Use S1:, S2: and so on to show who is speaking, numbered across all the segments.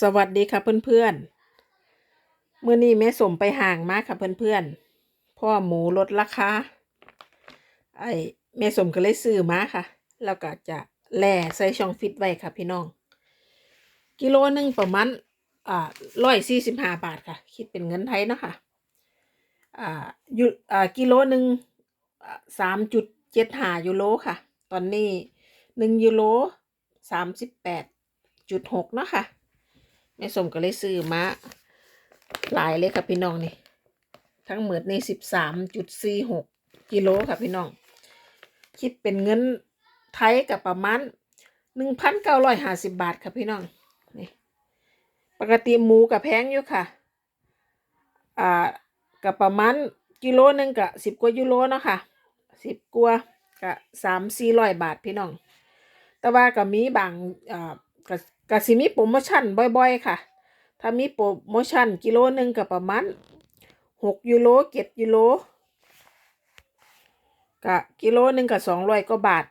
S1: สวัสดีค่ะเพื่อนๆเมื่อนี้แม่สมไปห่างมากค่ะเพื่อนๆพ่อหมูลดราคา ไอ้แม่สมก็เลยซื้อมาค่ะ แล้วก็จะแล่ใส่ช่องฟิตไว้ค่ะพี่น้อง กิโลหนึ่งประมาณอ่าร้อยสี่สิบห้าบาทค่ะ คิดเป็นเงินไทยเนาะค่ะ อ่ายูอ่ากิโลหนึ่งสามจุดเจ็ดห้ายูโรค่ะ ตอนนี้หนึ่งยูโรสามสิบแปดจุดหกเนาะค่ะ แม่สมก็เลยซื้อมาหลายเลยค่ะพี่น้องนี่ ทั้งหมดนี่สิบสามจุดสี่หกกิโลค่ะพี่น้อง คิดเป็นเงินไทยกับประมาณหนึ่งพันเก้าร้อยห้าสิบบาทค่ะพี่น้องนี่ปกติหมูกับแพงอยู่ค่ะ อ่ากับประมาณกิโลหนึ่งกับสิบกว่ายูโรเนาะค่ะสิบกว่ากับสามสี่ร้อยบาทพี่น้อง แต่ว่าก็มีบางอ่า ก็กสิมีโปรโมชั่นบ่อย ๆ ค่ะ ถ้ามีโปรโมชั่นกิโลหนึ่งก็ประมาณหกยูโรเจ็ดยูโรก็กิโลหนึ่งก็สองร้อยกว่าบาท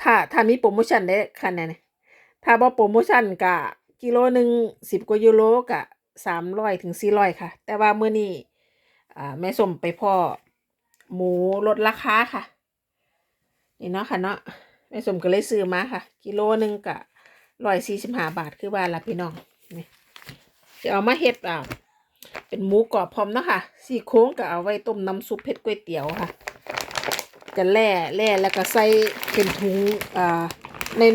S1: ถ้าถ้ามีโปรโมชั่นได้ค่ะเนี่ยถ้าบ่โปรโมชั่นก็กิโลหนึ่งสิบกว่ายูโรก็สามร้อยถึงสี่ร้อยค่ะ แต่ว่าเมื่อนี้อ่าแม่ส้มไปพ่อ หมูลดราคาค่ะ นี่เนาะค่ะเนาะ แม่สมก็เลยซื้อมาค่ะ กิโลหนึ่งกะร้อยสี่สิบห้าบาทคือว่าละพี่น้องนี่จะเอามาเฮ็ดอ่าเป็นหมูกรอบพร้อมเนาะค่ะสี่โค้งก็เอาไว้ต้มน้ำซุปเผ็ดก๋วยเตี๋ยวค่ะ จะแล่แล่แล้วก็ใส่เป็นถุงอ่า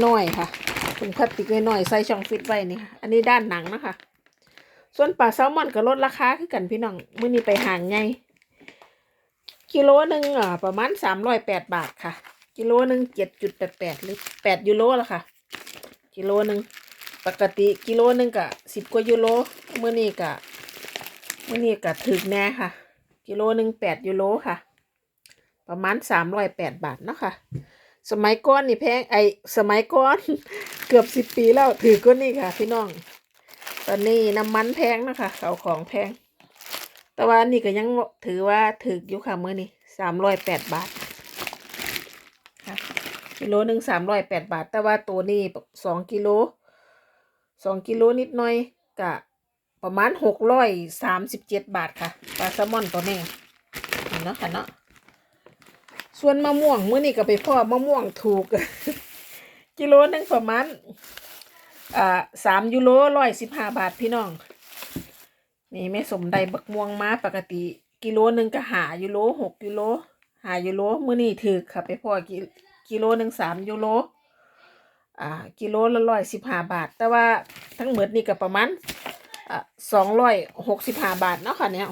S1: น้อยๆค่ะถุงพลาสติกน้อยๆใส่ช่องฟิตไว้นี่ค่ะอันนี้ด้านหนังนะคะส่วนปลาแซลมอนก็ลดราคาคือกันพี่น้องเมื้อนี้ไปห่างไงกิโลหนึ่งอ่าประมาณสามร้อยแปดบาทค่ะ กิโลหนึ่งเจ็ดจุดแปดแปดหรือแปดยูโรละค่ะ กิโลหนึ่งปกติกิโลหนึ่งกะสิบกว่ายูโรเมื่อนี้กะเมื่อนี้กะถึกแน่ค่ะ กิโลหนึ่งแปดยูโรค่ะ ประมาณสามร้อยแปดบาทเนาะค่ะ สมัยก่อนนี่แพงไอสมัยก่อนเกือบสิบปีแล้วถือก็นี่ค่ะ พี่น้อง ตอนนี้น้ำมันแพงนะคะเขาของแพง แต่ว่านี่ก็ยังถือว่าถืออยู่ค่ะเมื่อนี้สามร้อยแปดบาท กิโลหนึ่งสามร้อยแปดบาท แต่ว่าตัวนี้สองกิโลสองกิโลนิดหน่อยกะประมาณหกร้อยสามสิบเจ็ดบาทค่ะปลาแซลมอนตัวนี้เห็นเนาะค่ะเนาะส่วนมะม่วงเมื่อนี้ก็ไปพ่อมะม่วงถูก กิโลหนึ่งประมาณอ่าสามยูโรร้อยสิบห้าบาทพี่น้อง นี่แม่สมได้บักม่วงมาปกติ กิโลหนึ่งก็หายูโรหกยูโรหายูโรเมื้อนี้ถือค่ะไปพ่อกิ กิโลหนึ่งสามยูโรอ่ากิโลละร้อยสิบห้าบาท แต่ว่าทั้งหมดนี่ก็ประมาณอ่าสองร้อยหกสิบห้าบาทเนาะค่ะเนี่ย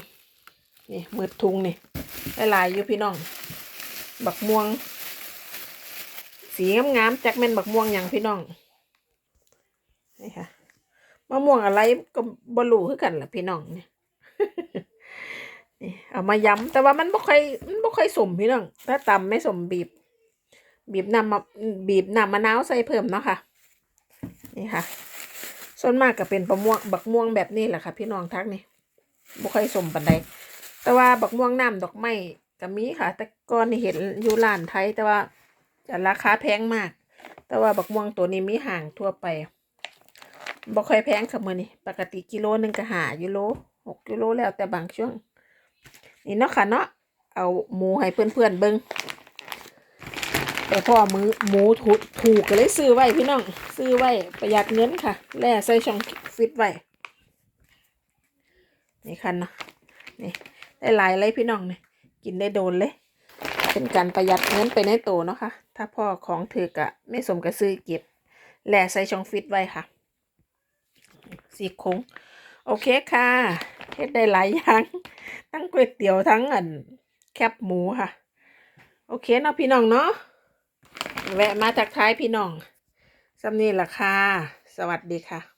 S1: นี่หมืดทุงนี่หลายๆอยู่พี่น้อง บักม่วง สีงามๆจักแม่นบักม่วงอย่างพี่น้องนี่ค่ะมะม่วงอะไรก็บรูคือกันล่ะพี่น้องเนี่ยนี่เอามาย้ำแต่ว่ามันบ่ค่อยมันบ่ค่อยสมพี่น้อง ถ้าตำไม่สมบีบ บีบน้ำมาบีบน้ำมะนาวใส่เพิ่มเนาะค่ะ นี่ค่ะ ส่วนมากก็เป็นประม่วงบักม่วงแบบนี้แหละค่ะ พี่น้องทักนี่บ่ค่อยสมปานใดแต่ว่าบักม่วงน้ำดอกไม้ก็มีค่ะ แต่ก่อนนี่เห็นอยู่ร้านไทย แต่ว่าจะราคาแพงมาก แต่ว่าบักม่วงตัวนี้มีห่างทั่วไปบ่ค่อยแพงค่ะมื้อนี้ปกติกิโลหนึงก็หายูโรหกยูโรแล้วแต่บางช่วง นี่เนาะค่ะเนาะเอาหมูให้เพื่อนๆเบิ้ง แต่พ่อมือหมูถูกถูกก็เลยซื้อไว้พี่น้องซื้อไว้ประหยัดเงินค่ะแล่ใส่ช่องฟิตไว้นี่คันเนาะนี่ได้หลายเลยพี่น้องเนี่ยกินได้โดนเลย เป็นการประหยัดเงินไปในโตเนาะค่ะ ถ้าพ่อของถือกะไม่สมกับซื้อเก็บแล่ใส่ช่องฟิตไว้ค่ะสีโค้งโอเคค่ะเฮ็ดได้หลายอย่างทั้งก๋วยเตี๋ยวทั้งอันแคบหมูค่ะ โอเคเนาะพี่น้องเนาะ แวะมาจากท้ายพี่น้องสำนีราคาสวัสดีค่ะ